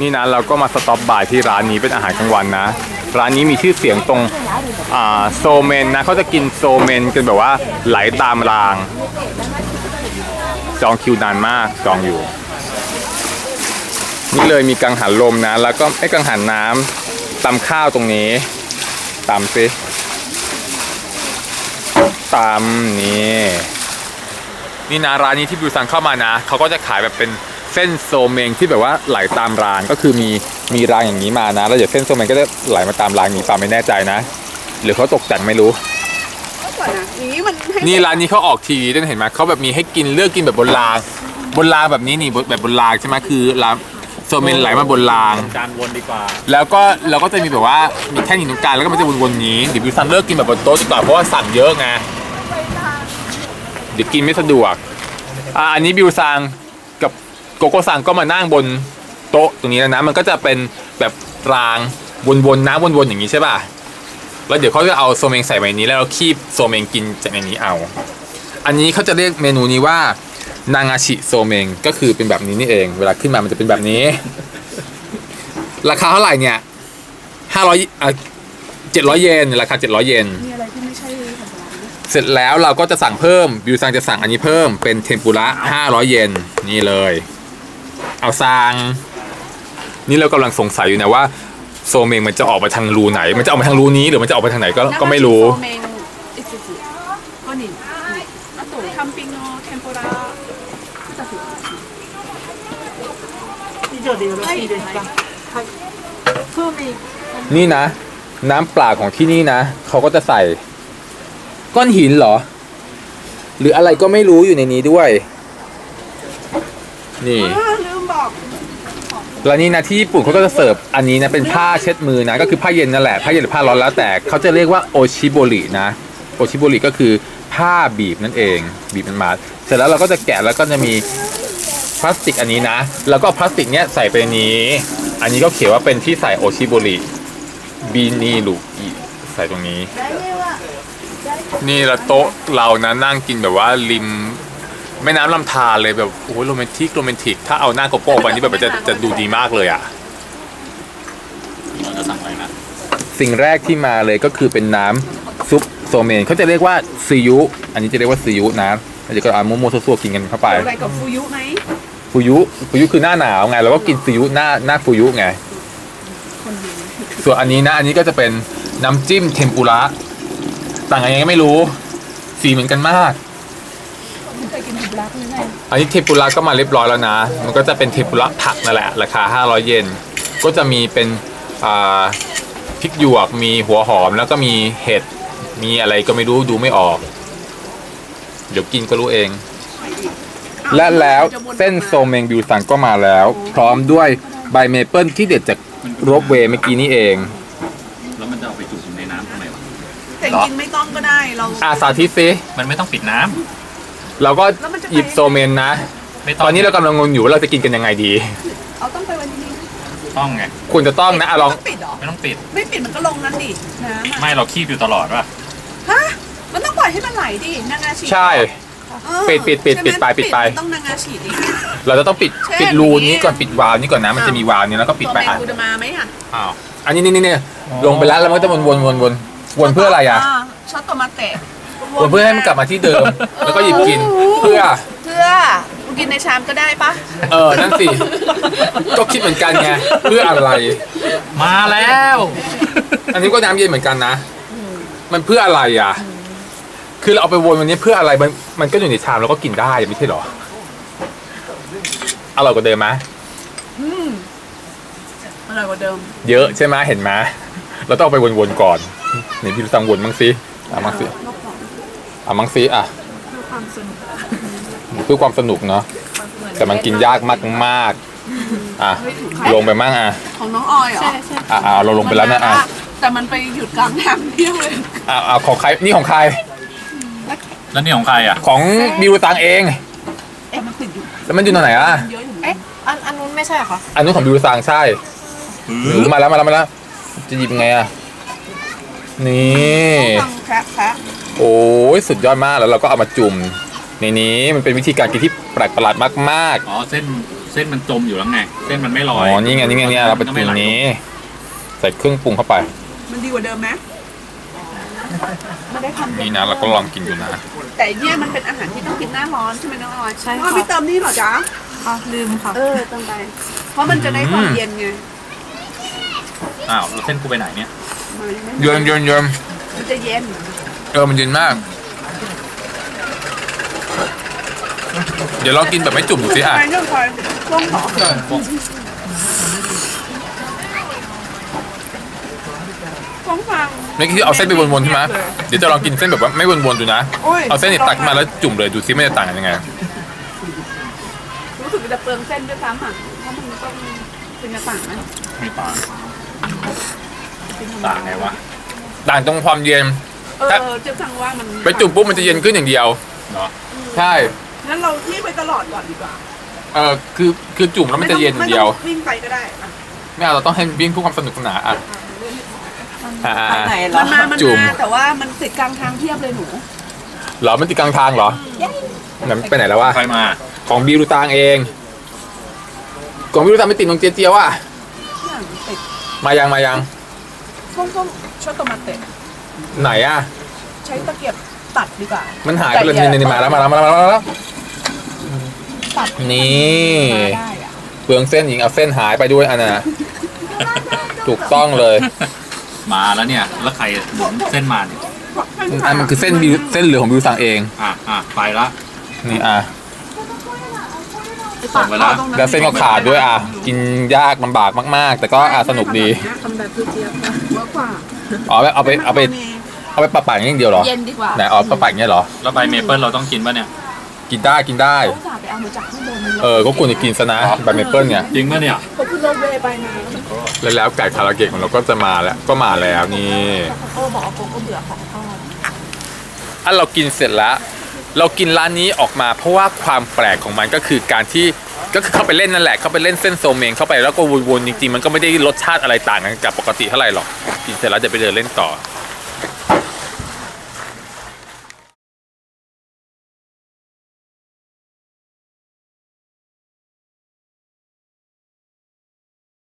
นี่นะเราก็มาสต็อปบ่ายที่ร้านนี้เป็นอาหารกลางวันนะ ร้านนี้มีชื่อเสียงตรงอ่าโซเมนนะเขาจะกินโซเมนกันแบบว่าไหลตามราง จองคิวนานมากจองอยู่ นี่เลยมีกังหันลมนะ แล้วก็ไอ้กังหันน้ำตำข้าวตรงนี้ตำสิตำนี่นี่นะร้านนี้ที่บิวซังเข้ามานะเขาก็จะขายแบบเป็น เส้นโซเมงที่แบบว่าไหลตามรางก็คือมีมีรางอย่างนี้มานะแล้วเดี๋ยวเส้นโซเมงก็จะไหลมาตามรางนี้ป่าไม่แน่ใจนะ หรือเขาตกแต่งไม่รู้ก่อนนะอย่างนี้มันให้นี่ร้านนี้เขาออกทีวีด้วยนะเห็นไหมเขาแบบมีให้กินเลือกกินแบบบนราง บนรางแบบนี้นี่แบบบนรางใช่ไหมคือร้านโซเมนไหลมาบนราง จานวนดีกว่า แล้วก็เราก็จะมีแบบว่ามีแท่นหินตรงกลางแล้วก็มันจะวนๆนี้เดี๋ยวบิวซันเลิกกินแบบบนโต๊ะดีกว่าเพราะว่าสั่งเยอะไงเดี๋ยวกินไม่สะดวกอ่าอันนี้บิวซังกับ โกโก้ซังก็มานั่งบนโต๊ะตรงนี้แล้วนะ มันก็จะเป็นแบบรางวนๆน้ำวนๆอย่างนี้ใช่ป่ะ แล้วเดี๋ยวเขาจะเอาโซเมงใส่ไว้ในนี้แล้วเราคีบโซเมงกินจากในนี้เอา อันนี้เขาจะเรียกเมนูนี้ว่านางาชิโซเมงก็คือเป็นแบบนี้นี่เอง เวลาขึ้นมามันจะเป็นแบบนี้ ราคาเท่าไหร่เนี่ยห้าร้อยอะเจ็ดร้อยเยนราคาเจ็ดร้อยเยนมีอะไรที่ไม่ใช่เสร็จแล้วเราก็จะสั่งเพิ่มบิวซังจะสั่งอันนี้เพิ่มเป็นเทมปุระห้าร้อยเยนนี่เลย เอาซัง นี่เรากำลังสงสัยอยู่นะว่าโซเมงมันจะออกมาทางรูไหน มันจะออกมาทางรูนี้หรือมันจะออกมาทางไหนก็ก็ไม่รู้ โซเมงอิซุซุก็นี่あと単品の天ぷら2つ以上でよろしいですか。はい。そうめん นี่นะ น้ำเปล่าของที่นี่นะเขาก็จะใส่ ก้อนหินเหรอ หรืออะไรก็ไม่รู้อยู่ในนี้ด้วย นี่ อ่าลืมบอก แล้วนี่นะที่ญี่ปุ่นเขาก็จะเสิร์ฟอันนี้นะเป็นผ้าเช็ดมือนะก็คือผ้าเย็นนั่นแหละผ้าเย็นหรือผ้าร้อนแล้วแต่เขาจะเรียกว่าโอชิโบรินะโอชิโบริก็คือผ้าบีบนั่นเอง บีบมันมาเสร็จแล้วเราก็จะแกะแล้วก็จะมีพลาสติกอันนี้นะ แล้วก็พลาสติกเนี้ยใส่ไปนี้ อันนี้ก็เขียนว่าเป็นที่ใส่โอชิโบริบีนีลูอีใส่ตรงนี้ นี่ละโต๊ะเรานะนั่งกินแบบว่าริม แม่น้ำลำธารเลยแบบโอ้ยโรแมนติกโรแมนติกถ้าเอาหน้าโกโก้ไปนี่แบบจะจะดูดีมากเลยอะเราจะสั่งอะไรนะสิ่งแรกที่มาเลยก็คือเป็นน้ำซุปโซเมนเขาจะเรียกว่าซียุอันนี้จะเรียกว่าซียุนะแล้วเดี๋ยวก็เอาโมโมซัวๆกินกันเข้าไปอะไรกับฟูยุไหมฟูยุฟูยุคือหน้าหนาวไงเราก็กินซียุหน้าหน้าฟูยุไงส่วนอันนี้นะอันนี้ก็จะเป็นน้ำจิ้มเทมปุระต่างกันยังไงไม่รู้สีเหมือนกันมาก ไม่เคยกินเทมปุระเลยไงอันนี้เทมปุระก็มาเรียบร้อยแล้วนะ มันก็จะเป็นเทมปุระผักนั่นแหละ ราคา 500 เยน ก็จะมีเป็นอ่าพริกหยวก มีหัวหอม แล้วก็มีเห็ด มีอะไรก็ไม่รู้ดูไม่ออก เดี๋ยวกินก็รู้เอง และแล้วเส้นโซเมงบิวซังก็มาแล้ว พร้อมด้วยใบเมเปิลที่เด็ดจากโรบเวย์เมื่อกี้นี่เอง แล้วมันจะเอาไปจุ่มในน้ำทำไมวะแต่จริงๆไม่ต้องก็ได้เรา อาสาธิตซิมันไม่ต้องปิดน้ำ เราก็แล้วมันจะไปหยิบโซเมนนะ ไม่ต้องตอนนี้เรากำลังงงอยู่ว่าเราจะกินกันยังไงดี เอาต้องไปวันนี้ต้องไง ควรจะต้องนะอะลอง ต้องปิดเหรอ ไม่ต้องปิด ไม่ปิดมันก็ลงนั้นดิ น้ำอะไม่เราคีบอยู่ตลอดว่ะ ฮะ มันต้องปล่อยให้มันไหลดิ นางาฉีใช่ เออปิดปิดปิดใช่หมปิดไปปิดไป มันต้องนางาฉีดิเราจะต้องปิดแช่ปิดรูอย่างนี้นี้ก่อนปิดวาล์วนี้ก่อนนะ มันจะมีวาล์วนี้แล้วก็ปิดไปตัวอะเมกูดามาไหมอะอ้าว อันนี้นี่นี่นี่ลงไปแล้วแล้วมันก็จะวนวนวนวนวนเพื่ออะไรอะ ช็อตโตมาเตะ วนเพื่อให้มันกลับมาที่เดิม แล้วก็หยิบกินเพื่อ เพื่อกูกินในชามก็ได้ปะเออนั่นสิ ก็คิดเหมือนกันไงเพื่ออะไร มาแล้ว อันนี้ก็น้ำเย็นเหมือนกันนะ มันเพื่ออะไรอะ คือเราเอาไปวนวันนี้เพื่ออะไรมันมันก็อยู่ในชามแล้วก็กินได้ไม่ใช่เหรออร่อยกว่าเดิมไหมอร่อยกว่าเดิม เยอะใช่ไหมเห็นไหมเราต้องเอาไปวนๆก่อนนี่พี่ตังวนมั้งสิอะมั้งสิ อะมังซีอะเพื่อความสนุกเพื่อความสนุกเนาะแต่มันกินยากมากมากอะลงไปมั่งอะของน้องออยเหรอใช่ใช่อะเราลงไปแล้วนะอะแต่มันไปหยุดกลางทางเที่ยวเลยอะอะของใครนี่ของใคร แล้วนี่ของใครอะของบิวตังเองเอ๊ะมันติดอยู่แล้วมันอยู่ตรงไหนอะเอ๊ะอันอันนู้นไม่ใช่เหรอะอันนู้นของบิวตังใช่หรือมาแล้วมาแล้วมาแล้วจะหยิบไงอะนี่แคะแคะ โอ้ยสุดยอดมากแล้วเราก็เอามาจุ่มในนี้มันเป็นวิธีการกินที่แปลกประหลาดมากอ๋อเส้นเส้นมันจมอยู่แล้วไง เส้นมันไม่ลอ๋อยอนี่ไงนี่ไงเนี่ยเราไปต้องตรไม่ไหลงนี้ ใส่เครื่องปรุงเข้าไป มันดีกว่าเดิมไหมไม่ได้ทำนี่นะเราก็ลองกินดูนะ แต่เนี่ยมันเป็นอาหารที่ต้องกินหน้าร้อนใช่ไหมน้องออยใช่อ๋อค่ะพี่เติมนี่เหรอจ๊ะอะลืมค่ะ เออเติมไป เพราะมันจะได้ความเย็นไงอ้าวแล้วเส้นกูไปไหนเนี่ย มันยังไม่เยินเยินเยินมันจะเย็น เออมันเย็นมาก เดี๋ยวลองกินแบบไม่จุ่มดูสิอะไปเรื่องคอยช่วงต่อช่วงฟังเมื่อกี้ที่เอาเส้นไปวนๆใช่ไหมเดี๋ยวจะลองกินเส้นแบบว่าไม่วนๆดูนะโอ้ยเอาเส้นนี่ตักมาแล้วจุ่มเลยดูซิมันจะต่างกันยังไง รู้สึกมันจะเปลืองเส้นด้วยซ้ำอะเพราะมันต้องเป็นกระต่างนะไม่ต่างต่างไงวะ ต่างตรงความเย็น เออเจะสั่งว่ามันไปจุ่มปุ๊บมันจะเย็นขึ้นอย่างเดียวเหรอใช่ งั้นเราที่ไปตลอดก่อนดีกว่าเออคือคือจุ่มแล้วมันจะเย็นอย่างเดียว ไม่ต้องวิ่งไปก็ได้อะไม่เอาเราต้องให้วิ่งเพื่อความสนุกสนานอะอ่า ทางไหนเหรมัอนมามันจุ่ม มาแต่ว่ามันติดกลางทางเทียบเลยหนู เหรอมันติดกลางทางเหรอนั่นไปไหนแล้ววะ ใครมา ของบิวตางเอง ของบิวตางไม่ติดตรงเจียเจียวอะ อย่างติดมายังมายัง ส้มๆช็อตโตมาเตะ ไหนอะ ใช้ตะเกียบตัดดีกว่า มันหายไปเลยแต่อย่านี่นี่มาแล้วมาแล้วมาแล้วมาแล้วมาแล้ว ตัดนี่มาได้อะเปลืองเส้นหญิงเอาเส้นหายไปด้วยอันน่ะ ถูกต้องเลยมาแล้วเนี่ย แล้วใครหมุนเส้นมาเนี่ยอันมันคือเส้นบิวเส้นเหลืองของบิวสั่งเอง อะอะไปละนี่อะ ส่งไปละแล้วเส้นก็ขาดด้วยอะ กินยากลำบากมาก ๆ แต่ก็อะสนุกดีทำแบบเจี๊ยบๆเวิร์กกว่าอ๋อเอาไปเอาไปเอาไปปะปะอย่างเดียวเหรอเย็นดีกว่าไหนอ๋อปะปะอย่างเงี้ยเหรอแล้วใบเมเปิลเราต้องกินป่ะเนี่ยกินได้กินได้เขาจ่าไปเอามาจากข้างบนเออก็ควรจะกินซะนะใบเมเปิลเนี่ยจริงป่ะเนี่ยเขาขึ้นรถเวย์ไปมาแล้วแล้วแล้วไก่คาราเกะของเราก็จะมาแล้วก็มาแล้วนี่โอ้บอกว่าโกโก้เบื่อของทอดอันเรากินเสร็จแล้ว เรากินร้านนี้ออกมา เพราะว่าความแปลกของมันก็คือการที่ก็คือเข้าไปเล่นนั่นแหละเข้าไปเล่นเส้นโซเมงเข้าไปแล้วก็วนๆจริงๆมันก็ไม่ได้รสชาติอะไรต่างกันกับปกติเท่าไหร่หรอกกินเสร็จแล้วจะไปเดินเล่นต่อ